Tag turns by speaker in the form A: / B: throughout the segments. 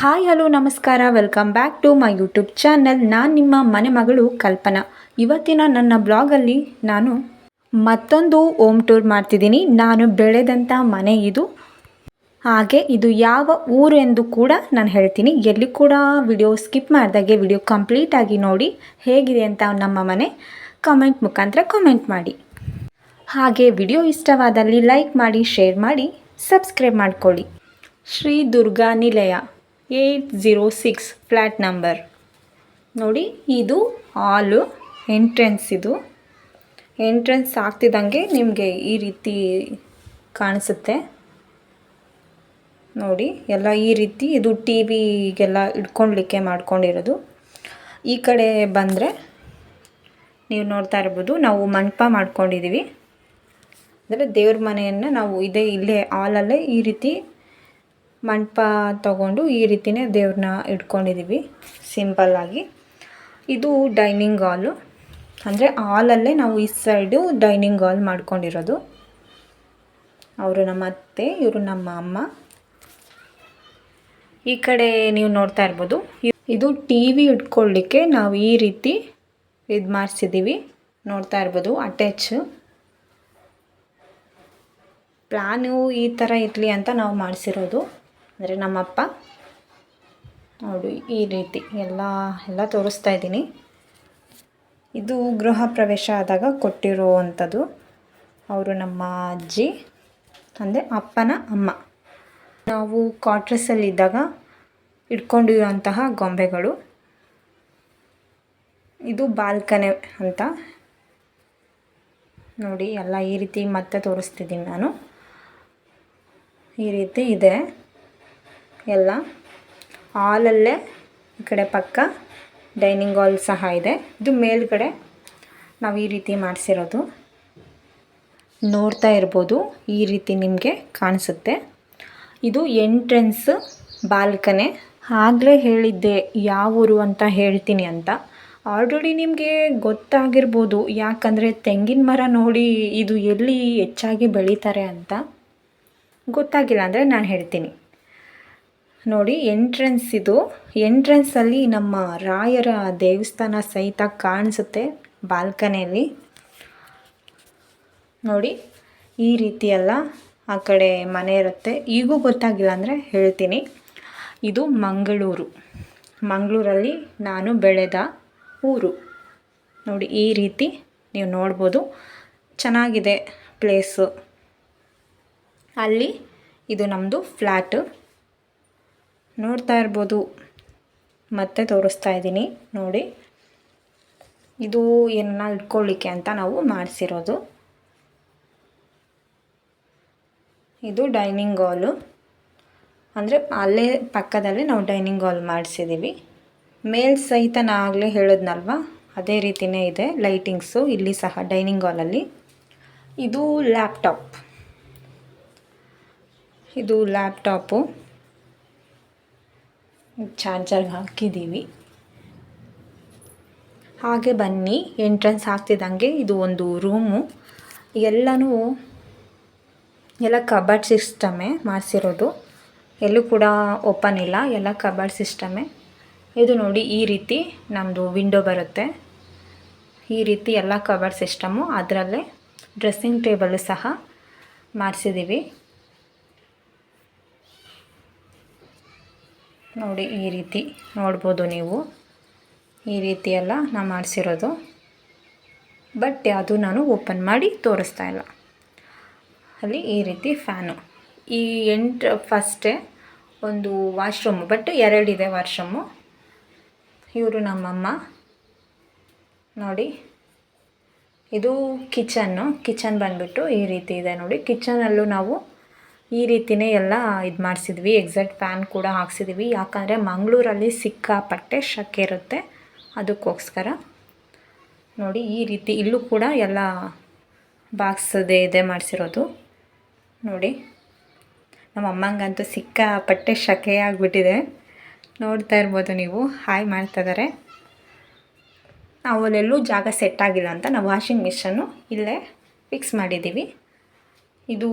A: Hi hello ನಮಸ್ಕಾರ. Welcome back to my YouTube channel ನಾನು ನಿಮ್ಮ ಮನೆ ಮಗಳು ಕಲ್ಪನಾ. ಇವತ್ತಿನ ನನ್ನ ಬ್ಲಾಗಲ್ಲಿ ನಾನು ಮತ್ತೊಂದು ಓಮ್ ಟೂರ್ ಮಾಡ್ತಿದ್ದೀನಿ. ನಾನು ಬೆಳೆದಂಥ ಮನೆ ಇದು. ಹಾಗೆ ಇದು ಯಾವ ಊರು ಎಂದು ಕೂಡ ನಾನು ಹೇಳ್ತೀನಿ. ಎಲ್ಲಿ ಕೂಡ ವಿಡಿಯೋ ಸ್ಕಿಪ್ ಮಾಡಿದಾಗೆ ವಿಡಿಯೋ ಕಂಪ್ಲೀಟಾಗಿ ನೋಡಿ ಹೇಗಿದೆ ಅಂತ ನಮ್ಮ ಮನೆ ಕಮೆಂಟ್ ಮುಖಾಂತರ ಕಮೆಂಟ್ ಮಾಡಿ. ಹಾಗೆ ವಿಡಿಯೋ ಇಷ್ಟವಾದಲ್ಲಿ ಲೈಕ್ ಮಾಡಿ ಶೇರ್ ಮಾಡಿ ಸಬ್ಸ್ಕ್ರೈಬ್ ಮಾಡಿಕೊಳ್ಳಿ. Shri Durga Nilaya. Eight zero six flat number. ನೋಡಿ, ಇದು ಹಾಲು ಎಂಟ್ರೆನ್ಸ್ ಇದು. ಎಂಟ್ರೆನ್ಸ್ ಆಗ್ತಿದ್ದಂಗೆ ನಿಮಗೆ ಈ ರೀತಿ ಕಾಣಿಸುತ್ತೆ. ನೋಡಿ, ಎಲ್ಲ ಈ ರೀತಿ ಇದು ಟಿ ವಿಗೆಲ್ಲ ಇಟ್ಕೊಳ್ಲಿಕ್ಕೆ ಮಾಡ್ಕೊಂಡಿರೋದು. ಈ ಕಡೆ ಬಂದರೆ ನೀವು ನೋಡ್ತಾ ಇರ್ಬೋದು, ನಾವು ಮಂಟಪ ಮಾಡ್ಕೊಂಡಿದ್ದೀವಿ ಅಂದರೆ ದೇವ್ರ ಮನೆಯನ್ನು ನಾವು ಇದೇ ಇಲ್ಲೇ ಹಾಲಲ್ಲೇ ಈ ರೀತಿ ಮಂಟಪ ತಗೊಂಡು ಈ ರೀತಿನೇ ದೇವ್ರನ್ನ ಇಟ್ಕೊಂಡಿದ್ದೀವಿ ಸಿಂಪಲ್ಲಾಗಿ ಇದು ಡೈನಿಂಗ್ ಹಾಲು ಅಂದರೆ ಹಾಲಲ್ಲೇ ನಾವು ಈ ಸೈಡು ಡೈನಿಂಗ್ ಹಾಲ್ ಮಾಡ್ಕೊಂಡಿರೋದು. ಅವರು ನಮ್ಮ ಅತ್ತೆ, ಇವರು ನಮ್ಮ ಅಮ್ಮ. ಈ ಕಡೆ ನೀವು ನೋಡ್ತಾ ಇರ್ಬೋದು. ಇದು ಟಿ ವಿ ಇಟ್ಕೊಳ್ಳಿಕ್ಕೆ ನಾವು ಈ ರೀತಿ ಇದು ಮಾಡಿಸಿದ್ದೀವಿ ನೋಡ್ತಾ ಇರ್ಬೋದು ಅಟ್ಯಾಚ್ ಪ್ಲ್ಯಾನು ಈ ಥರ ಇರಲಿ ಅಂತ ನಾವು ಮಾಡಿಸಿರೋದು. ಅಂದರೆ ನಮ್ಮಪ್ಪ. ನೋಡಿ, ಈ ರೀತಿ ಎಲ್ಲ ಎಲ್ಲ ತೋರಿಸ್ತಾ ಇದ್ದೀನಿ. ಇದು ಗೃಹ ಪ್ರವೇಶ ಆದಾಗ ಕೊಟ್ಟಿರುವಂಥದ್ದು. ಅವರು ನಮ್ಮ ಅಜ್ಜಿ, ಅಂದರೆ ಅಪ್ಪನ ಅಮ್ಮ. ನಾವು ಕ್ವಾರ್ಟರ್ಸಲ್ಲಿದ್ದಾಗ ಇಟ್ಕೊಂಡಿರುವಂತಹ ಗೊಂಬೆಗಳು. ಇದು ಬಾಲ್ಕನೆ ಅಂತ. ನೋಡಿ, ಎಲ್ಲ ಈ ರೀತಿ ಮತ್ತೆ ತೋರಿಸ್ತಿದ್ದೀನಿ ನಾನು. ಈ ರೀತಿ ಇದೆ. ಎಲ್ಲ. ಹಾಲಲ್ಲೇ ಈ ಕಡೆ ಪಕ್ಕ ಡೈನಿಂಗ್ ಹಾಲ್ ಸಹ ಇದೆ. ಇದು ಮೇಲ್ಗಡೆ ನಾವು ಈ ರೀತಿ ಮಾಡಿಸಿರೋದು. ನೋಡ್ತಾ ಇರ್ಬೋದು, ಈ ರೀತಿ ನಿಮಗೆ ಕಾಣಿಸುತ್ತೆ. ಇದು ಎಂಟ್ರೆನ್ಸ್ ಬಾಲ್ಕನೆ. ಆಗಲೇ ಹೇಳಿದ್ದೆ, ಯಾವ ಊರು ಅಂತ ಹೇಳ್ತೀನಿ ಅಂತ. ಆಲ್ರೆಡಿ ನಿಮಗೆ ಗೊತ್ತಾಗಿರ್ಬೋದು, ಯಾಕಂದರೆ ತೆಂಗಿನ ಮರ ನೋಡಿ ಇದು ಎಲ್ಲಿ ಹೆಚ್ಚಾಗಿ ಬೆಳೀತಾರೆ ಅಂತ. ಗೊತ್ತಾಗಿಲ್ಲ ಅಂದರೆ ನಾನು ಹೇಳ್ತೀನಿ. ನೋಡಿ ಎಂಟ್ರೆನ್ಸ್ ಇದು. ಎಂಟ್ರೆನ್ಸಲ್ಲಿ ನಮ್ಮ ರಾಯರ ದೇವಸ್ಥಾನ ಸಹಿತ ಕಾಣಿಸುತ್ತೆ ಬಾಲ್ಕನಿಯಲ್ಲಿ. ನೋಡಿ, ಈ ರೀತಿ ಎಲ್ಲ ಆ ಕಡೆ ಮನೆ ಇರುತ್ತೆ. ಈಗೂ ಗೊತ್ತಾಗಿಲ್ಲ ಅಂದರೆ ಹೇಳ್ತೀನಿ. ಇದು ಮಂಗಳೂರು. ಮಂಗಳೂರಲ್ಲಿ ನಾನು ಬೆಳೆದ ಊರು. ನೋಡಿ, ಈ ರೀತಿ ನೀವು ನೋಡ್ಬೋದು. ಚೆನ್ನಾಗಿದೆ ಪ್ಲೇಸು ಅಲ್ಲಿ ಇದು ನಮ್ಮದು ಫ್ಲ್ಯಾಟು ನೋಡ್ತಾ ಇರ್ಬೋದು. ಮತ್ತೆ ತೋರಿಸ್ತಾ ಇದ್ದೀನಿ. ನೋಡಿ. ಇದು ಏನನ್ನ ಇಟ್ಕೊಳ್ಳಿಕ್ಕೆ ಅಂತ ನಾವು ಮಾಡಿಸಿರೋದು. ಇದು ಡೈನಿಂಗ್ ಹಾಲು. ಅಂದರೆ ಅಲ್ಲೇ ಪಕ್ಕದಲ್ಲಿ ನಾವು ಡೈನಿಂಗ್ ಹಾಲ್ ಮಾಡಿಸಿದ್ದೀವಿ ಮೇಲ್ ಸಹಿತ ಆಗಲೇ ಹೇಳಿದ್ನಲ್ವ? ಅದೇ ರೀತಿಯೇ ಇದೆ ಲೈಟಿಂಗ್ಸು ಇಲ್ಲಿ ಸಹ ಡೈನಿಂಗ್ ಹಾಲಲ್ಲಿ. ಇದು ಲ್ಯಾಪ್ಟಾಪ್. ಇದು ಲ್ಯಾಪ್ಟಾಪು. ಚಾರ್ಜರ್ಗೆ ಹಾಕಿದ್ದೀವಿ. ಹಾಗೆ ಬನ್ನಿ, ಎಂಟ್ರೆನ್ಸ್ ಆಗ್ತಿದ್ದಂಗೆ ಇದು ಒಂದು ರೂಮು. ಎಲ್ಲನೂ, ಎಲ್ಲ ಕಬರ್ಡ್ ಸಿಸ್ಟಮೇ ಮಾಡಿಸಿರೋದು. ಎಲ್ಲೂ ಕೂಡ ಓಪನ್ ಇಲ್ಲ, ಎಲ್ಲ ಕಬರ್ಡ್ ಸಿಸ್ಟಮೇ. ಇದು ನೋಡಿ ಈ ರೀತಿ ನಮ್ಮದು ವಿಂಡೋ ಬರುತ್ತೆ. ಈ ರೀತಿ ಎಲ್ಲ ಕಬರ್ಡ್ ಸಿಸ್ಟಮು, ಅದರಲ್ಲೇ ಡ್ರೆಸ್ಸಿಂಗ್ ಟೇಬಲ್ ಸಹ ಮಾಡಿಸಿದ್ದೀವಿ. ನೋಡಿ ಈ ರೀತಿ ನೋಡ್ಬೋದು ನೀವು. ಈ ರೀತಿ ಎಲ್ಲ ನಾ ಮಾಡಿಸಿರೋದು. ಬಟ್ ಅದು ನಾನು ಓಪನ್ ಮಾಡಿ ತೋರಿಸ್ತಾ ಇಲ್ಲ. ಅಲ್ಲಿ ಈ ರೀತಿ ಫ್ಯಾನು. ಈ ಎಂಟು ಫಸ್ಟೇ ಒಂದು ವಾಶ್ರೂಮು ಬಟ್ ಎರಡಿದೆ ವಾಶ್ರೂಮು ಇವರು ನಮ್ಮಮ್ಮ. ನೋಡಿ. ಇದು ಕಿಚನ್ನು ಕಿಚನ್ ಬಂದುಬಿಟ್ಟು ಈ ರೀತಿ ಇದೆ ನೋಡಿ. ಕಿಚನಲ್ಲೂ ನಾವು ಈ ರೀತಿಯೇ ಎಲ್ಲ ಇದು ಮಾಡಿಸಿದ್ವಿ. ಎಕ್ಸಾಕ್ಟ್ ಫ್ಯಾನ್ ಕೂಡ ಹಾಕ್ಸಿದ್ವಿ. ಯಾಕಂದರೆ ಮಂಗಳೂರಲ್ಲಿ ಸಿಕ್ಕಾಪಟ್ಟೆ ಶಕೆ ಇರುತ್ತೆ. ಅದಕ್ಕೋಸ್ಕರ ನೋಡಿ ಈ ರೀತಿ ಇಲ್ಲೂ ಕೂಡ ಎಲ್ಲ ಬಾಕ್ಸದೇ ಇದೆ ಮಾಡಿಸಿರೋದು. ನೋಡಿ, ನಮ್ಮ ಅಮ್ಮಂಗಂತೂ ಸಿಕ್ಕಾಪಟ್ಟೆ ಶಕೆ ಆಗಿಬಿಟ್ಟಿದೆ. ನೋಡ್ತಾ ಇರ್ಬೋದು ನೀವು, ಹಾಯ್ ಮಾಡ್ತಾ ಇದ್ದಾರೆ ಅವಲ್ಲೆಲ್ಲೂ ಜಾಗ ಸೆಟ್ ಆಗಿಲ್ಲ ಅಂತ ನಾವು ವಾಷಿಂಗ್ ಮಿಷನ್ನು ಇಲ್ಲೇ ಫಿಕ್ಸ್ ಮಾಡಿದ್ದೀವಿ. ಇದು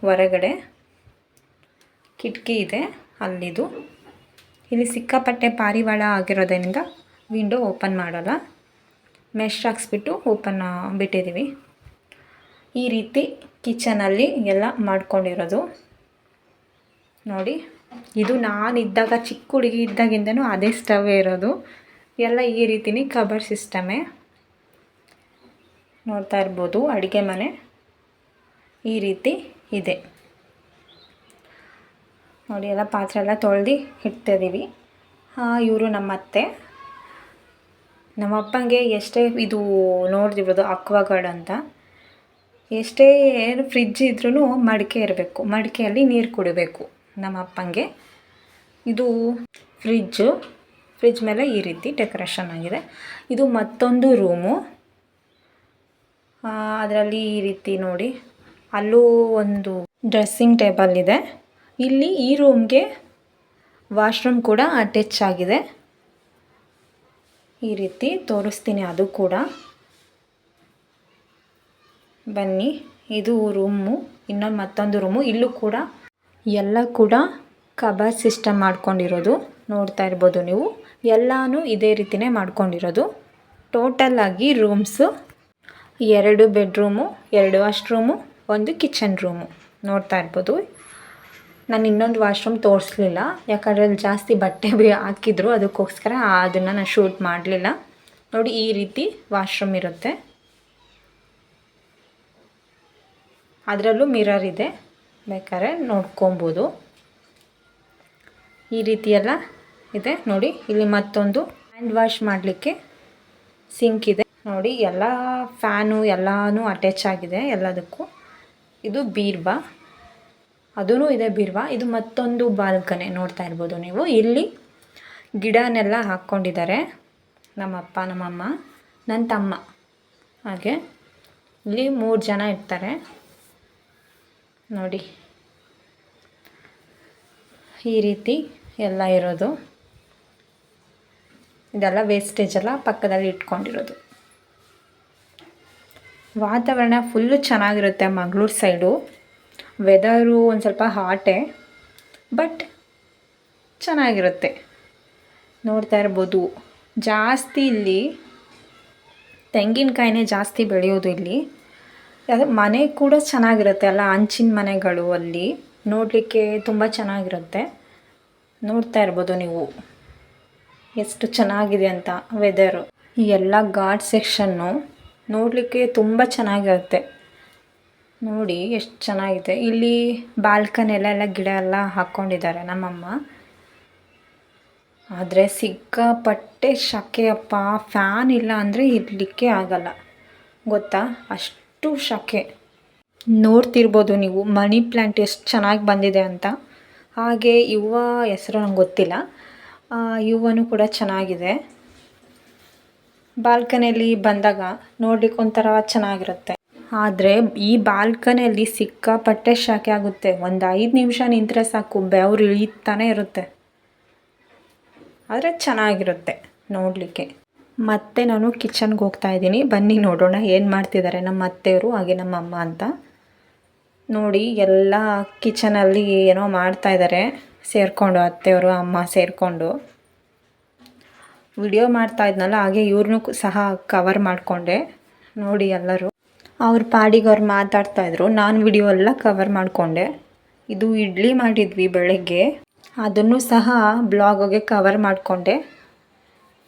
A: ಹೊರಗಡೆ. ಕಿಟಕಿ ಇದೆ ಅಲ್ಲಿದು. ಇಲ್ಲಿ ಸಿಕ್ಕಾಪಟ್ಟೆ ಪಾರಿವಾಳ ಆಗಿರೋದ್ರಿಂದ ವಿಂಡೋ ಓಪನ್ ಮಾಡೋಲ್ಲ. ಮೆಶ್ ಹಾಕ್ಸ್ಬಿಟ್ಟು ಓಪನ್ ಬಿಟ್ಟಿದ್ದೀವಿ ಈ ರೀತಿ ಕಿಚನಲ್ಲಿ ಎಲ್ಲ ಮಾಡ್ಕೊಂಡಿರೋದು. ನೋಡಿ, ಇದು ನಾನಿದ್ದಾಗ, ಚಿಕ್ಕ ಹುಡುಗಿ ಇದ್ದಾಗಿಂದನೂ ಅದೇ ಸ್ಟವೇ ಇರೋದು. ಎಲ್ಲ ಈ ರೀತಿನೇ ಕಬರ್ ಸಿಸ್ಟಮೇ. ನೋಡ್ತಾ ಇರ್ಬೋದು, ಅಡುಗೆ ಮನೆ ಈ ರೀತಿ ಇದೆ. ನೋಡಿ, ಎಲ್ಲ ಪಾತ್ರೆ ಎಲ್ಲ ತೊಳೆದು ಇಡ್ತಿದ್ದೀವಿ ಇವರು ನಮ್ಮ ಅತ್ತೆ ನಮ್ಮ ಅಪ್ಪಂಗೆ ಎಷ್ಟೇ ಇದು ನೋಡ್ದಿರೋದು ಅಕ್ವಾಗಾರ್ಡ್ ಅಂತ. ಎಷ್ಟೇ ಏನು ಫ್ರಿಜ್ ಇದ್ರೂ ಮಡಿಕೆ ಇರಬೇಕು. ಮಡಿಕೆಯಲ್ಲಿ ನೀರು ಕುಡಿಬೇಕು ನಮ್ಮ ಅಪ್ಪಂಗೆ ಇದು ಫ್ರಿಜ್ಜು ಫ್ರಿಜ್ ಮೇಲೆ ಈ ರೀತಿ ಡೆಕೋರೇಷನ್ ಆಗಿದೆ. ಇದು ಮತ್ತೊಂದು ರೂಮು. ಅದರಲ್ಲಿ ಈ ರೀತಿ ನೋಡಿ, ಅಲ್ಲೂ ಒಂದು ಡ್ರೆಸ್ಸಿಂಗ್ ಟೇಬಲ್ ಇದೆ. ಇಲ್ಲಿ ಈ ರೂಮ್ಗೆ ವಾಶ್ರೂಮ್ ಕೂಡ ಅಟ್ಯಾಚ್ ಆಗಿದೆ. ಈ ರೀತಿ ತೋರಿಸ್ತೀನಿ ಅದು ಕೂಡ. ಬನ್ನಿ, ಇದು ರೂಮು ಇನ್ನೊಂದು ಮತ್ತೊಂದು ರೂಮು ಇಲ್ಲೂ ಕೂಡ ಎಲ್ಲ ಕೂಡ ಕಬಾ ಸಿಸ್ಟಮ್ ಮಾಡ್ಕೊಂಡಿರೋದು. ನೋಡ್ತಾ ಇರ್ಬೋದು ನೀವು. ಎಲ್ಲನೂ ಇದೇ ರೀತಿಯೇ ಮಾಡ್ಕೊಂಡಿರೋದು. ಟೋಟಲ್ ಆಗಿ ರೂಮ್ಸು ಎರಡು ಬೆಡ್ರೂಮು ಎರಡು ವಾಶ್ರೂಮು ಒಂದು ಕಿಚನ್ ರೂಮು ನೋಡ್ತಾ ಇರ್ಬೋದು. ನಾನು ಇನ್ನೊಂದು ವಾಶ್ರೂಮ್ ತೋರಿಸ್ಲಿಲ್ಲ. ಯಾಕಂದರೆ ಅಲ್ಲಿ ಜಾಸ್ತಿ ಬಟ್ಟೆ ಬಿ ಹಾಕಿದ್ರು, ಅದಕ್ಕೋಸ್ಕರ ಅದನ್ನು ನಾನು ಶೂಟ್ ಮಾಡಲಿಲ್ಲ. ನೋಡಿ ಈ ರೀತಿ ವಾಶ್ರೂಮ್ ಇರುತ್ತೆ. ಅದರಲ್ಲೂ ಮಿರರ್ ಇದೆ. ಬೇಕಾದ್ರೆ ನೋಡ್ಕೊಬೋದು. ಈ ರೀತಿಯೆಲ್ಲ ಇದೆ. ನೋಡಿ, ಇಲ್ಲಿ ಮತ್ತೊಂದು ಹ್ಯಾಂಡ್ ವಾಶ್ ಮಾಡಲಿಕ್ಕೆ ಸಿಂಕ್ ಇದೆ. ನೋಡಿ, ಎಲ್ಲ ಫ್ಯಾನು ಎಲ್ಲನೂ ಅಟ್ಯಾಚ್ ಆಗಿದೆ ಎಲ್ಲದಕ್ಕೂ. ಇದು ಬೀರ್ಬಾ. ಅದೂ ಇದೆ ಬೀರ್ವಾ. ಇದು ಮತ್ತೊಂದು ಬಾಲ್ಕನೆ ನೋಡ್ತಾ ಇರ್ಬೋದು ನೀವು. ಇಲ್ಲಿ ಗಿಡನೆಲ್ಲ ಹಾಕ್ಕೊಂಡಿದ್ದಾರೆ. ನಮ್ಮಪ್ಪ, ನಮ್ಮಮ್ಮ ನನ್ನ ತಮ್ಮ. ಹಾಗೆ ಇಲ್ಲಿ ಮೂರು ಜನ ಇರ್ತಾರೆ. ನೋಡಿ. ಈ ರೀತಿ ಎಲ್ಲ ಇರೋದು. ಇದೆಲ್ಲ ವೇಸ್ಟೇಜ್ ಎಲ್ಲ ಪಕ್ಕದಲ್ಲಿ ಇಟ್ಕೊಂಡಿರೋದು. ವಾತಾವರಣ ಫುಲ್ಲು ಚೆನ್ನಾಗಿರುತ್ತೆ ಮಂಗಳೂರು ಸೈಡು ವೆದರು ಒಂದು ಸ್ವಲ್ಪ ಹಾಟೇ ಬಟ್ ಚೆನ್ನಾಗಿರುತ್ತೆ. ನೋಡ್ತಾ ಇರ್ಬೋದು. ಜಾಸ್ತಿ ಇಲ್ಲಿ ತೆಂಗಿನಕಾಯಿನೇ ಜಾಸ್ತಿ ಬೆಳೆಯೋದು ಇಲ್ಲಿ. ಅದು ಮನೆ ಕೂಡ ಚೆನ್ನಾಗಿರುತ್ತೆ ಅಲ್ಲ, ಹಂಚಿನ ಮನೆಗಳು ಅಲ್ಲಿ. ನೋಡಲಿಕ್ಕೆ ತುಂಬ ಚೆನ್ನಾಗಿರುತ್ತೆ. ನೋಡ್ತಾ ಇರ್ಬೋದು ನೀವು. ಎಷ್ಟು ಚೆನ್ನಾಗಿದೆ ಅಂತ ವೆದರು ಈ ಎಲ್ಲ ಘಾಟ್ ಸೆಕ್ಷನ್ನು ನೋಡಲಿಕ್ಕೆ ತುಂಬ ಚೆನ್ನಾಗಿರುತ್ತೆ. ನೋಡಿ ಎಷ್ಟು ಚೆನ್ನಾಗಿದೆ. ಇಲ್ಲಿ ಬಾಲ್ಕನಿಯಲ್ಲೆಲ್ಲ ಗಿಡ ಎಲ್ಲ ಹಾಕ್ಕೊಂಡಿದ್ದಾರೆ ನಮ್ಮಮ್ಮ. ಆದರೆ ಸಿಕ್ಕಾಪಟ್ಟೆ ಶಕೆಯಪ್ಪ ಫ್ಯಾನ್ ಇಲ್ಲ ಅಂದರೆ ಇರಲಿಕ್ಕೆ ಆಗಲ್ಲ. ಗೊತ್ತಾ? ಅಷ್ಟು ಶಕೆ ನೋಡ್ತಿರ್ಬೋದು ನೀವು, ಮನಿ ಪ್ಲ್ಯಾಂಟ್ ಎಷ್ಟು ಚೆನ್ನಾಗಿ ಬಂದಿದೆ ಅಂತ. ಹಾಗೆ ಯುವ ಹೆಸರು ನಂಗೆ ಗೊತ್ತಿಲ್ಲ. ಯುವನೂ ಕೂಡ ಚೆನ್ನಾಗಿದೆ. ಬಾಲ್ಕನಿಯಲ್ಲಿ ಬಂದಾಗ ನೋಡ್ಲಿಕ್ಕೆ ಒಂಥರ ಚೆನ್ನಾಗಿರುತ್ತೆ. ಆದರೆ ಈ ಬಾಲ್ಕನಿಯಲ್ಲಿ ಸಿಕ್ಕಾಪಟ್ಟೆ ಶಾಖೆ ಆಗುತ್ತೆ. ಒಂದು ಐದು ನಿಮಿಷ ನಿಂತರೆ ಸಾಕು, ಬೆವ್ರು ಇಳಿತಾನೆ ಇರುತ್ತೆ. ಆದರೆ ಚೆನ್ನಾಗಿರುತ್ತೆ ನೋಡಲಿಕ್ಕೆ. ಮತ್ತೆ ನಾನು ಕಿಚನ್ಗೆ ಹೋಗ್ತಾ ಇದ್ದೀನಿ. ಬನ್ನಿ ನೋಡೋಣ ಏನು ಮಾಡ್ತಿದ್ದಾರೆ ನಮ್ಮ ಅತ್ತೆಯವರು, ಹಾಗೆ ನಮ್ಮ ಅಮ್ಮ ಅಂತ. ನೋಡಿ, ಎಲ್ಲ ಕಿಚನಲ್ಲಿ ಏನೋ ಮಾಡ್ತಾ ಇದ್ದಾರೆ ಸೇರಿಕೊಂಡು, ಅತ್ತೆಯವರು, ಅಮ್ಮ ಸೇರಿಕೊಂಡು. ವಿಡಿಯೋ ಮಾಡ್ತಾ ಇದ್ನಲ್ಲ, ಹಾಗೆ ಇವ್ರನ್ನೂ ಸಹ ಕವರ್ ಮಾಡಿಕೊಂಡೆ. ನೋಡಿ ಎಲ್ಲರೂ. ಅವ್ರ ಪಾಡಿಗೆ ಅವ್ರು ಮಾತಾಡ್ತಾ ಇದ್ರು. ನಾನು ವಿಡಿಯೋ ಎಲ್ಲ ಕವರ್ ಮಾಡಿಕೊಂಡೆ. ಇದು ಇಡ್ಲಿ ಮಾಡಿದ್ವಿ ಬೆಳಗ್ಗೆ. ಅದನ್ನು ಸಹ ಬ್ಲಾಗೋಗೆ ಕವರ್ ಮಾಡಿಕೊಂಡೆ.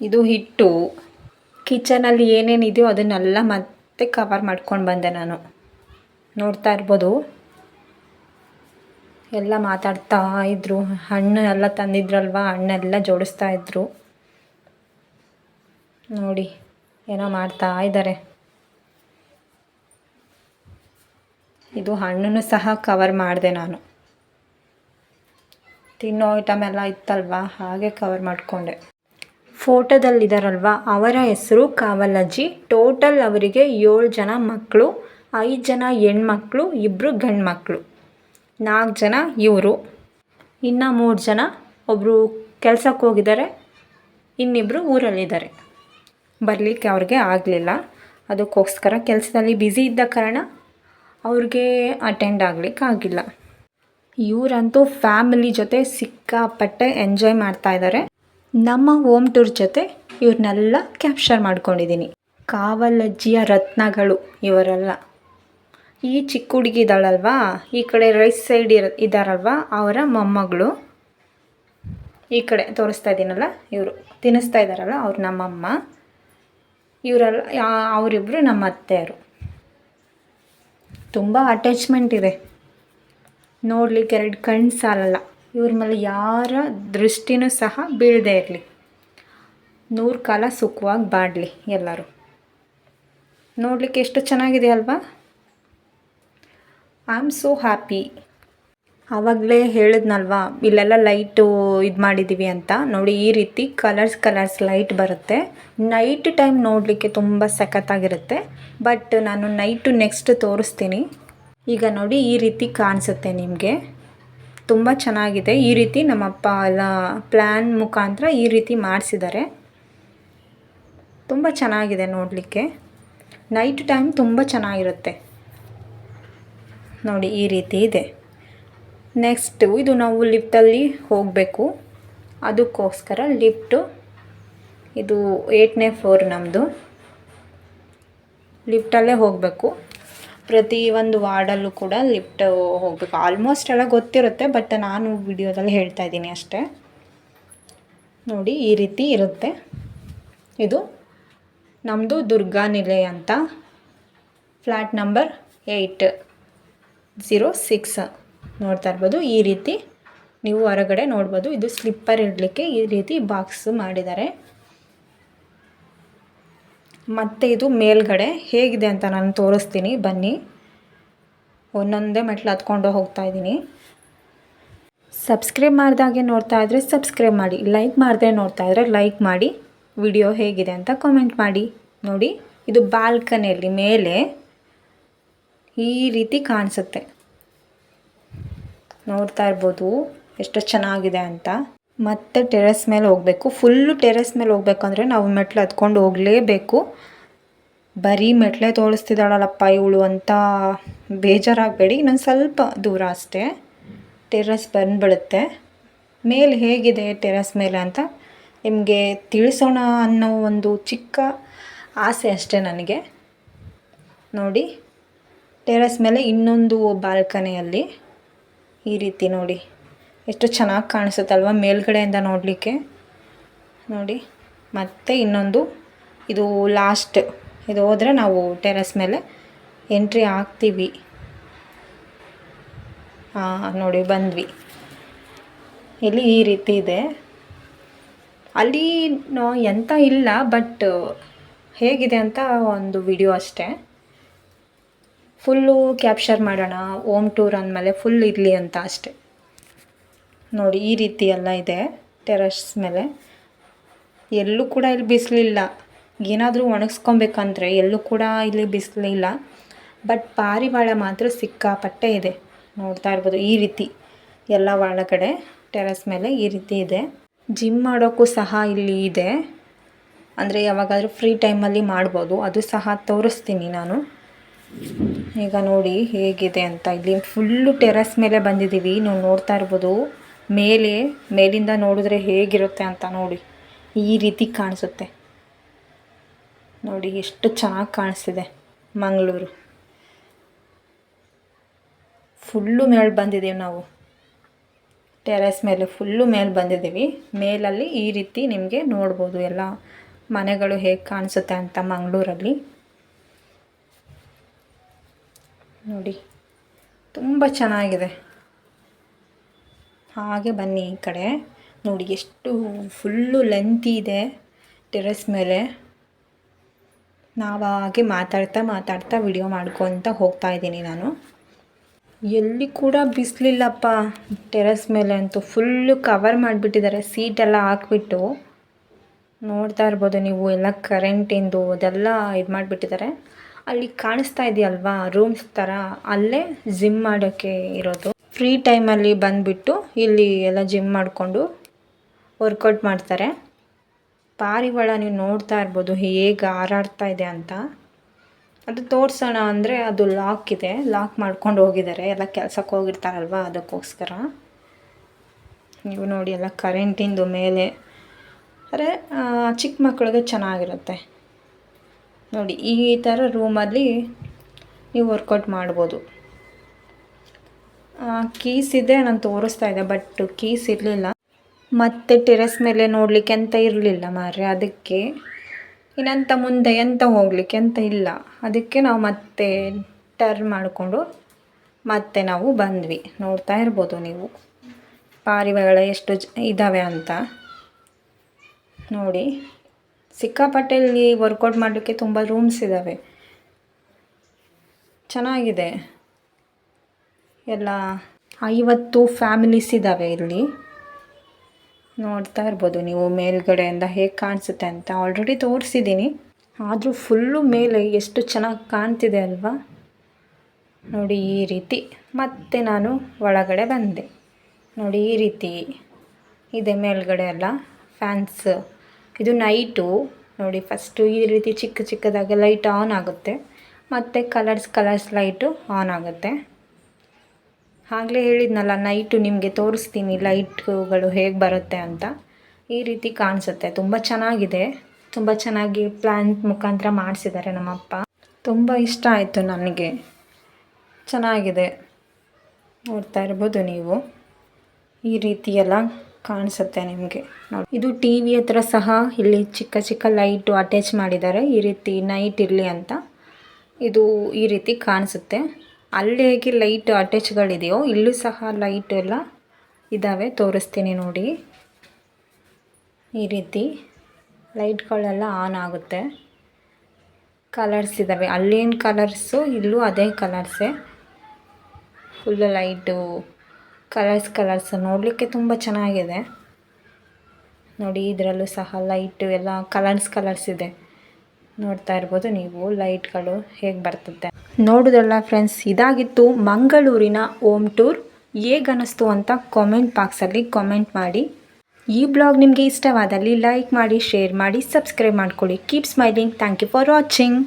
A: ಇದು ಹಿಟ್ಟು. ಕಿಚನಲ್ಲಿ ಏನೇನಿದೆಯೋ ಅದನ್ನೆಲ್ಲ ಮತ್ತೆ ಕವರ್ ಮಾಡ್ಕೊಂಡು ಬಂದೆ ನಾನು. ನೋಡ್ತಾ ಇರ್ಬೋದು. ಎಲ್ಲ ಮಾತಾಡ್ತಾ ಇದ್ದರು ಹಣ್ಣು ಎಲ್ಲ ತಂದಿದ್ರಲ್ವ? ಹಣ್ಣೆಲ್ಲ ಜೋಡಿಸ್ತಾ ಇದ್ದರು ನೋಡಿ, ಏನೋ ಮಾಡ್ತಾ ಇದ್ದಾರೆ ಇದು ಹಣ್ಣನ್ನು ಸಹ ಕವರ್ ಮಾಡಿದೆ ನಾನು. ತಿನ್ನೋ ಐಟಮ್ ಎಲ್ಲ ಇತ್ತಲ್ವ, ಹಾಗೆ ಕವರ್ ಮಾಡಿಕೊಂಡೆ. ಫೋಟೋದಲ್ಲಿದ್ದಾರಲ್ವ ಅವರ ಹೆಸರು ಕಾವಲಜ್ಜಿ ಟೋಟಲ್ ಅವರಿಗೆ ಏಳು ಜನ ಮಕ್ಕಳು, ಐದು ಜನ ಹೆಣ್ಮಕ್ಳು ಇಬ್ಬರು ಗಂಡು ಮಕ್ಕಳು ನಾಲ್ಕು ಜನ ಇವರು. ಇನ್ನು ಮೂರು ಜನ ಒಬ್ಬರು ಕೆಲಸಕ್ಕೆ ಹೋಗಿದ್ದಾರೆ ಇನ್ನಿಬ್ಬರು ಊರಲ್ಲಿದ್ದಾರೆ. ಬರಲಿಕ್ಕೆ ಅವ್ರಿಗೆ ಆಗಲಿಲ್ಲ. ಅದಕ್ಕೋಸ್ಕರ ಕೆಲಸದಲ್ಲಿ ಬ್ಯುಸಿ ಇದ್ದ ಕಾರಣ ಅವ್ರಿಗೆ ಅಟೆಂಡ್ ಆಗಲಿಕ್ಕೆ ಆಗಿಲ್ಲ ಇವರಂತೂ ಫ್ಯಾಮಿಲಿ ಜೊತೆ ಸಿಕ್ಕಾಪಟ್ಟೆ ಎಂಜಾಯ್ ಮಾಡ್ತಾ ಇದ್ದಾರೆ ನಮ್ಮ ಹೋಮ್ ಟೂರ್ ಜೊತೆ ಇವ್ರನ್ನೆಲ್ಲ ಕ್ಯಾಪ್ಚರ್ ಮಾಡ್ಕೊಂಡಿದ್ದೀನಿ ಕಾವಲಜ್ಜಿಯ ರತ್ನಗಳು ಇವರೆಲ್ಲ. ಈ ಚಿಕ್ಕ ಹುಡುಗಿ ಇದ್ದಾಳಲ್ವಾ? ಈ ಕಡೆ ರೈಟ್ ಸೈಡ್ ಇರ ಇದ್ದಾರಲ್ವಾ ಅವರ ಮೊಮ್ಮಗಳು. ಈ ಕಡೆ ತೋರಿಸ್ತಾ ಇದ್ದೀನಲ್ಲ ಇವರು. ತಿನ್ನಿಸ್ತಾ ಇದ್ದಾರಲ್ಲ ಅವ್ರು ನಮ್ಮಮ್ಮ. ಇವರೆಲ್ಲ ಅವರಿಬ್ಬರು ನಮ್ಮ ಅತ್ತೆಯರು. ತುಂಬ ಅಟ್ಯಾಚ್ಮೆಂಟ್ ಇದೆ. ನೋಡ್ಲಿಕ್ಕೆ ಎರಡು ಕಣ್ಣು ಸಾಲಲ್ಲ. ಇವ್ರ ಮೇಲೆ ಯಾರ ದೃಷ್ಟಿನೂ ಸಹ ಬೀಳದೇ ಇರಲಿ. ನೂರು ಕಾಲ ಸುಖವಾಗಿ ಬಾಡಲಿ ಎಲ್ಲರೂ. ನೋಡಲಿಕ್ಕೆ ಎಷ್ಟು ಚೆನ್ನಾಗಿದೆ ಅಲ್ವಾ? ಐ ಆಮ್ ಸೋ ಹ್ಯಾಪಿ ಆವಾಗಲೇ ಹೇಳಿದ್ನಲ್ವಾ, ಇಲ್ಲೆಲ್ಲ ಲೈಟು ಇದು ಮಾಡಿದ್ದೀವಿ ಅಂತ. ನೋಡಿ, ಈ ರೀತಿ ಕಲರ್ಸ್ ಕಲರ್ಸ್ ಲೈಟ್ ಬರುತ್ತೆ. ನೈಟ್ ಟೈಮ್ ನೋಡಲಿಕ್ಕೆ ತುಂಬ ಸಖತ್ತಾಗಿರುತ್ತೆ. ಬಟ್ ನಾನು ನೈಟು ನೆಕ್ಸ್ಟ್ ತೋರಿಸ್ತೀನಿ. ಈಗ ನೋಡಿ, ಈ ರೀತಿ ಕಾಣಿಸುತ್ತೆ ನಿಮಗೆ. ತುಂಬ ಚೆನ್ನಾಗಿದೆ. ಈ ರೀತಿ ನಮ್ಮಪ್ಪ ಎಲ್ಲ ಪ್ಲ್ಯಾನ್ ಮುಖಾಂತರ ಈ ರೀತಿ ಮಾಡಿಸಿದ್ದಾರೆ. ತುಂಬ ಚೆನ್ನಾಗಿದೆ ನೋಡಲಿಕ್ಕೆ. ನೈಟ್ ಟೈಮ್ ತುಂಬ ಚೆನ್ನಾಗಿರುತ್ತೆ. ನೋಡಿ, ಈ ರೀತಿ ಇದೆ. ನೆಕ್ಸ್ಟು ಇದು ನಾವು ಲಿಫ್ಟಲ್ಲಿ ಹೋಗಬೇಕು. ಅದಕ್ಕೋಸ್ಕರ ಲಿಫ್ಟು ಇದು ಏಟನೇ ಫ್ಲೋರ್ ನಮ್ಮದು ಲಿಫ್ಟಲ್ಲೇ ಹೋಗಬೇಕು. ಪ್ರತಿ ಒಂದು ವಾರ್ಡಲ್ಲೂ ಕೂಡ ಲಿಫ್ಟ್ ಹೋಗಬೇಕು. ಆಲ್ಮೋಸ್ಟ್ ಎಲ್ಲ ಗೊತ್ತಿರುತ್ತೆ ಬಟ್ ನಾನು ವಿಡಿಯೋದಲ್ಲಿ ಹೇಳ್ತಾ ಇದ್ದೀನಿ ಅಷ್ಟೇ. ನೋಡಿ, ಈ ರೀತಿ ಇರುತ್ತೆ. ಇದು ನಮ್ಮದು ದುರ್ಗಾ ನಿಲಯ ಅಂತ. Flat number eight zero six ನೋಡ್ತಾ ಇರ್ಬೋದು. ಈ ರೀತಿ ನೀವು ಹೊರಗಡೆ ನೋಡ್ಬೋದು. ಇದು ಸ್ಲಿಪ್ಪರ್ ಇಡಲಿಕ್ಕೆ ಈ ರೀತಿ ಬಾಕ್ಸ್ ಮಾಡಿದ್ದಾರೆ. ಮತ್ತು ಇದು ಮೇಲ್ಗಡೆ ಹೇಗಿದೆ ಅಂತ ನಾನು ತೋರಿಸ್ತೀನಿ. ಬನ್ನಿ. ಒಂದೊಂದೇ ಮೆಟ್ಲು ಹತ್ಕೊಂಡು ಹೋಗ್ತಾ ಇದ್ದೀನಿ. ಸಬ್ಸ್ಕ್ರೈಬ್ ಮಾಡಿದಾಗೆ ನೋಡ್ತಾ ಇದ್ದರೆ ಸಬ್ಸ್ಕ್ರೈಬ್ ಮಾಡಿ. ಲೈಕ್ ಮಾಡಿದೆ ನೋಡ್ತಾ ಇದ್ದರೆ ಲೈಕ್ ಮಾಡಿ. ವಿಡಿಯೋ ಹೇಗಿದೆ ಅಂತ ಕಾಮೆಂಟ್ ಮಾಡಿ. ನೋಡಿ, ಇದು ಬಾಲ್ಕನಿಯಲ್ಲಿ ಮೇಲೆ ಈ ರೀತಿ ಕಾಣಿಸುತ್ತೆ. ನೋಡ್ತಾ ಇರ್ಬೋದು. ಎಷ್ಟು ಚೆನ್ನಾಗಿದೆ ಅಂತ. ಮತ್ತೆ ಟೆರೆಸ್ ಮೇಲೆ ಹೋಗಬೇಕು. ಫುಲ್ಲು ಟೆರೆಸ್ ಮೇಲೆ ಹೋಗಬೇಕು ಅಂದರೆ ನಾವು ಮೆಟ್ಲು ಹತ್ಕೊಂಡು ಹೋಗಲೇಬೇಕು. ಬರೀ ಮೆಟ್ಲೆ ತೋರಿಸ್ತಿದ್ದಾಳಲ್ಲಪ್ಪ ಇವಳು ಅಂತ ಬೇಜಾರಾಗಬೇಡಿ. ಇನ್ನೊಂದು ಸ್ವಲ್ಪ ದೂರ ಅಷ್ಟೇ. ಟೆರೆಸ್ ಬಂದ್ಬಿಡುತ್ತೆ. ಮೇಲೆ ಹೇಗಿದೆ ಟೆರೆಸ್ ಮೇಲೆ ಅಂತ ನಿಮಗೆ ತಿಳಿಸೋಣ ಅನ್ನೋ ಒಂದು ಚಿಕ್ಕ ಆಸೆ ಅಷ್ಟೇ ನನಗೆ. ನೋಡಿ ಟೆರೆಸ್ ಮೇಲೆ ಇನ್ನೊಂದು ಬಾಲ್ಕನಿಯಲ್ಲಿ ಈ ರೀತಿ ನೋಡಿ. ಎಷ್ಟು ಚೆನ್ನಾಗಿ ಕಾಣಿಸುತ್ತಲ್ವ ಮೇಲ್ಗಡೆಯಿಂದ ನೋಡಲಿಕ್ಕೆ. ನೋಡಿ, ಮತ್ತು ಇನ್ನೊಂದು. ಇದು ಲಾಸ್ಟ್ ಇದು ಹೋದರೆ ನಾವು ಟೆರೆಸ್ ಮೇಲೆ ಎಂಟ್ರಿ ಆಗ್ತೀವಿ ಹಾಂ ನೋಡಿ, ಬಂದ್ವಿ. ಇಲ್ಲಿ ಈ ರೀತಿ ಇದೆ. ಅಲ್ಲಿ ಎಂಥ ಇಲ್ಲ ಬಟ್ ಹೇಗಿದೆ ಅಂತ ಒಂದು ವಿಡಿಯೋ ಅಷ್ಟೇ. ಫುಲ್ಲು ಕ್ಯಾಪ್ಚರ್ ಮಾಡೋಣ, ಓಮ್ ಟೂರ್ ಅಂದಮೇಲೆ ಫುಲ್ ಇರಲಿ ಅಂತ ಅಷ್ಟೆ. ನೋಡಿ, ಈ ರೀತಿ ಎಲ್ಲ ಇದೆ ಟೆರಸ್ ಮೇಲೆ. ಎಲ್ಲೂ ಕೂಡ ಇಲ್ಲಿ ಬಿಸಿಲಿಲ್ಲ. ಏನಾದರೂ ಒಣಗಿಸ್ಕೊಬೇಕಂದ್ರೆ ಎಲ್ಲೂ ಕೂಡ ಇಲ್ಲಿ ಬಿಸಿಲಿಲ್ಲ. ಬಟ್ ಪಾರಿವಾಳ ಮಾತ್ರ ಸಿಕ್ಕಾಪಟ್ಟೆ ಇದೆ. ನೋಡ್ತಾ ಇರ್ಬೋದು, ಈ ರೀತಿ ಎಲ್ಲ ಒಳಗಡೆ ಟೆರಸ್ ಮೇಲೆ ಈ ರೀತಿ ಇದೆ. ಜಿಮ್ ಮಾಡೋಕ್ಕೂ ಸಹ ಇಲ್ಲಿ ಇದೆ. ಅಂದರೆ ಯಾವಾಗಾದರೂ ಫ್ರೀ ಟೈಮಲ್ಲಿ ಮಾಡ್ಬೋದು. ಅದು ಸಹ ತೋರಿಸ್ತೀನಿ ನಾನು. ಈಗ ನೋಡಿ ಹೇಗಿದೆ ಅಂತ. ಇಲ್ಲಿ ಫುಲ್ಲು ಟೆರಸ್ ಮೇಲೆ ಬಂದಿದ್ದೀವಿ. ನೀವು ನೋಡ್ತಾ ಇರ್ಬೋದು, ಮೇಲೆ, ಮೇಲಿಂದ ನೋಡಿದ್ರೆ ಹೇಗಿರುತ್ತೆ ಅಂತ ನೋಡಿ. ಈ ರೀತಿ ಕಾಣಿಸುತ್ತೆ. ನೋಡಿ ಎಷ್ಟು ಚೆನ್ನಾಗಿ ಕಾಣಿಸ್ತಿದೆ ಮಂಗಳೂರು. ಫುಲ್ಲು ಮೇಲೆ ಬಂದಿದ್ದೀವಿ ನಾವು. ಟೆರೆಸ್ ಮೇಲೆ ಫುಲ್ಲು ಮೇಲೆ ಬಂದಿದ್ದೀವಿ. ಮೇಲಲ್ಲಿ ಈ ರೀತಿ ನಿಮಗೆ ನೋಡ್ಬೋದು ಎಲ್ಲ ಮನೆಗಳು ಹೇಗೆ ಕಾಣಿಸುತ್ತೆ ಅಂತ ಮಂಗಳೂರಲ್ಲಿ. ನೋಡಿ. ತುಂಬ ಚೆನ್ನಾಗಿದೆ. ಹಾಗೆ ಬನ್ನಿ ಈ ಕಡೆ. ನೋಡಿ, ಎಷ್ಟು ಫುಲ್ಲು ಲೆಂತಿ ಇದೆ ಟೆರೆಸ್ ಮೇಲೆ. ನಾವಾಗೆ ಮಾತಾಡ್ತಾ ಮಾತಾಡ್ತಾ ವಿಡಿಯೋ ಮಾಡ್ಕೊತ ಹೋಗ್ತಾ ಇದ್ದೀನಿ ನಾನು. ಎಲ್ಲಿ ಕೂಡ ಬಿಸಿಲಿಲ್ಲಪ್ಪ. ಟೆರೆಸ್ ಮೇಲೆ ಅಂತೂ ಫುಲ್ಲು ಕವರ್ ಮಾಡಿಬಿಟ್ಟಿದ್ದಾರೆ. ಸೀಟೆಲ್ಲ ಹಾಕ್ಬಿಟ್ಟು. ನೋಡ್ತಾ ಇರ್ಬೋದು ನೀವು ಎಲ್ಲ ಕರೆಂಟಿಂದು ಅದೆಲ್ಲ ಇದು ಮಾಡಿಬಿಟ್ಟಿದ್ದಾರೆ. ಅಲ್ಲಿ ಕಾಣಿಸ್ತಾ ಇದೆಯಲ್ವಾ? ರೂಮ್ಸ್ ಥರ ಅಲ್ಲೇ ಜಿಮ್ ಮಾಡೋಕ್ಕೆ ಇರೋದು. ಫ್ರೀ ಟೈಮಲ್ಲಿ ಬಂದುಬಿಟ್ಟು ಇಲ್ಲಿ ಎಲ್ಲ ಜಿಮ್ ಮಾಡಿಕೊಂಡು ವರ್ಕೌಟ್ ಮಾಡ್ತಾರೆ. ಪಾರಿವಾಳ ನೀವು ನೋಡ್ತಾ ಇರ್ಬೋದು, ಹೇಗೆ ಹಾರಾಡ್ತಾ ಇದೆ ಅಂತ. ಅದು ತೋರಿಸೋಣ ಅಂದರೆ ಅದು ಲಾಕ್ ಇದೆ. ಲಾಕ್ ಮಾಡ್ಕೊಂಡು ಹೋಗಿದ್ದಾರೆ. ಎಲ್ಲ ಕೆಲ್ಸಕ್ಕೆ ಹೋಗಿರ್ತಾರಲ್ವ ಅದಕ್ಕೋಸ್ಕರ. ನೀವು ನೋಡಿ ಎಲ್ಲ ಕರೆಂಟಿಂದು ಮೇಲೆ. ಅರೆ ಚಿಕ್ಕ ಮಕ್ಕಳಿಗೆ ಚೆನ್ನಾಗಿರುತ್ತೆ. ನೋಡಿ, ಈ ಥರ ರೂಮಲ್ಲಿ ನೀವು ವರ್ಕೌಟ್ ಮಾಡ್ಬೋದು. ಕೀಸ್ ಇದೆ ನಾನು ತೋರಿಸ್ತಾ ಇದ್ದೆ ಬಟ್ ಕೀಸ್ ಇರಲಿಲ್ಲ. ಮತ್ತೆ ಟೆರೆಸ್ ಮೇಲೆ ನೋಡಲಿಕ್ಕೆ ಅಂತ ಇರಲಿಲ್ಲ ಮಾರ್ರೆ, ಅದಕ್ಕೆ ಇನ್ನಂತ ಮುಂದೆ ಎಂತ ಹೋಗಲಿಕ್ಕೆ ಅಂತ ಇಲ್ಲ. ಅದಕ್ಕೆ ನಾವು ಮತ್ತೆ ಟರ್ನ್ ಮಾಡಿಕೊಂಡು ಮತ್ತೆ ನಾವು ಬಂದ್ವಿ. ನೋಡ್ತಾ ಇರ್ಬೋದು ನೀವು. ಪಾರಿವಾಳ ಎಷ್ಟು ಇದ್ದಾವೆ ಅಂತ. ನೋಡಿ. ಸಿಕ್ಕಾಪಟ್ಟೆ ಇಲ್ಲಿ ವರ್ಕೌಟ್ ಮಾಡಲಿಕ್ಕೆ ತುಂಬ ರೂಮ್ಸ್ ಇದ್ದಾವೆ ಚೆನ್ನಾಗಿದೆ. ಎಲ್ಲ ಐವತ್ತು ಫ್ಯಾಮಿಲೀಸ್ ಇದ್ದಾವೆ ಇಲ್ಲಿ. ನೋಡ್ತಾ ಇರ್ಬೋದು ನೀವು ಮೇಲ್ಗಡೆಯಿಂದ ಹೇಗೆ ಕಾಣಿಸುತ್ತೆ ಅಂತ. ಆಲ್ರೆಡಿ ತೋರಿಸಿದ್ದೀನಿ ಆದರೂ ಫುಲ್ಲು ಮೇಲೆ ಎಷ್ಟು ಚೆನ್ನಾಗಿ ಕಾಣ್ತಿದೆ ಅಲ್ವಾ? ನೋಡಿ ಈ ರೀತಿ. ಮತ್ತೆ ನಾನು ಒಳಗಡೆ ಬಂದೆ. ನೋಡಿ ಈ ರೀತಿ. ಇದೆ ಮೇಲ್ಗಡೆ ಎಲ್ಲ ಫ್ಯಾನ್ಸ್ ಇದು ನೈಟು ನೋಡಿ ಫಸ್ಟು ಈ ರೀತಿ ಚಿಕ್ಕ ಚಿಕ್ಕದಾಗಿ ಲೈಟ್ ಆನ್ ಆಗುತ್ತೆ. ಮತ್ತು ಕಲರ್ಸ್ ಕಲರ್ಸ್ ಲೈಟು ಆನ್ ಆಗುತ್ತೆ. ಆಗಲೇ ಹೇಳಿದ್ನಲ್ಲ ನೈಟು ನಿಮಗೆ ತೋರಿಸ್ತೀನಿ ಲೈಟ್ಗಳು ಹೇಗೆ ಬರುತ್ತೆ ಅಂತ. ಈ ರೀತಿ ಕಾಣಿಸುತ್ತೆ. ತುಂಬ ಚೆನ್ನಾಗಿದೆ. ತುಂಬ ಚೆನ್ನಾಗಿ ಪ್ಲ್ಯಾನ್ ಮುಖಾಂತರ ಮಾಡಿಸಿದ್ದಾರೆ ನಮ್ಮಪ್ಪ. ತುಂಬ ಇಷ್ಟ ಆಯಿತು ನನಗೆ. ಚೆನ್ನಾಗಿದೆ. ನೋಡ್ತಾ ಇರ್ಬೋದು ನೀವು. ಈ ರೀತಿಯೆಲ್ಲ ಕಾಣಿಸುತ್ತೆ ನಿಮಗೆ. ನೋಡಿ, ಇದು ಟಿ ವಿ ಹತ್ರ ಸಹ ಇಲ್ಲಿ ಚಿಕ್ಕ ಚಿಕ್ಕ ಲೈಟು ಅಟ್ಯಾಚ್ ಮಾಡಿದ್ದಾರೆ. ಈ ರೀತಿ ನೈಟ್ ಇರಲಿ ಅಂತ ಇದು ಈ ರೀತಿ ಕಾಣಿಸುತ್ತೆ. ಅಲ್ಲಿ ಹೇಗೆ ಲೈಟ್ ಅಟ್ಯಾಚ್ಗಳಿದೆಯೋ, ಇಲ್ಲೂ ಸಹ ಲೈಟ್ ಎಲ್ಲ ಇದ್ದಾವೆ ತೋರಿಸ್ತೀನಿ ನೋಡಿ. ಈ ರೀತಿ ಲೈಟ್ಗಳೆಲ್ಲ ಆನ್ ಆಗುತ್ತೆ. ಕಲರ್ಸ್ ಇದ್ದಾವೆ ಅಲ್ಲೇನು ಕಲರ್ಸು, ಇಲ್ಲೂ ಅದೇ ಕಲರ್ಸೇ. ಫುಲ್ಲು ಲೈಟು ಕಲರ್ಸ್ ಕಲರ್ಸ್ ನೋಡಲಿಕ್ಕೆ ತುಂಬ ಚೆನ್ನಾಗಿದೆ. ನೋಡಿ, ಇದರಲ್ಲೂ ಸಹ ಲೈಟು ಎಲ್ಲ ಕಲರ್ಸ್ ಕಲರ್ಸ್ ಇದೆ. ನೋಡ್ತಾ ಇರ್ಬೋದು ನೀವು, ಲೈಟ್ಗಳು ಹೇಗೆ ಬರ್ತದೆ ನೋಡೋದಲ್ಲ ಫ್ರೆಂಡ್ಸ್, ಇದಾಗಿತ್ತು ಮಂಗಳೂರಿನ ಓಮ್ ಟೂರ್. ಹೇಗನ್ನಿಸ್ತು ಅಂತ ಕಾಮೆಂಟ್ ಬಾಕ್ಸಲ್ಲಿ ಕಾಮೆಂಟ್ ಮಾಡಿ. ಈ ಬ್ಲಾಗ್ ನಿಮಗೆ ಇಷ್ಟವಾದಲ್ಲಿ ಲೈಕ್ ಮಾಡಿ, ಶೇರ್ ಮಾಡಿ, ಸಬ್ಸ್ಕ್ರೈಬ್ ಮಾಡ್ಕೊಳ್ಳಿ. Keep smiling thank you for watching